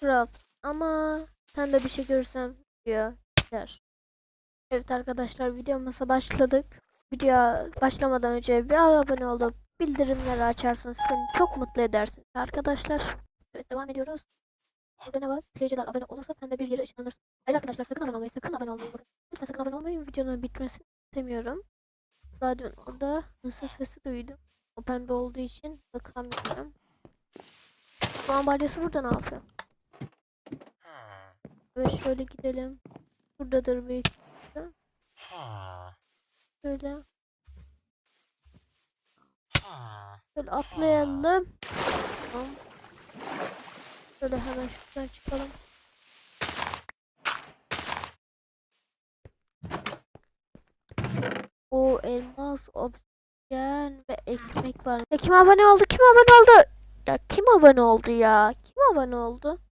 Craft ama sen de bir şey görürsem diyor der. Evet arkadaşlar videomuza başladık. Videoya başlamadan önce bir abone olup bildirimleri açarsanız beni çok mutlu edersiniz arkadaşlar. Evet devam ediyoruz. Burada ne var? Seyirciler abone olursa pembe bir yere ışınlanırsın. Hayır arkadaşlar sakın abone olmayın sakın abone olmayın. Bakın. Lütfen sakın abone olmayın videonun bitmesini istemiyorum. Zaten orada nasıl sesi duydum. O pembe olduğu için bakamıyorum. Bu ambalajı burada ne yapıyor? Evet şöyle gidelim. Buradadır büyük. ihtimalle. Şöyle. Şöyle atlayalım. Tamam. Şöyle hemen şuradan çıkalım. O elmas, obsidiyen ve ekmek var. Ya kim abone oldu? Kim abone oldu? Ya kim abone oldu ya? Kim abone oldu?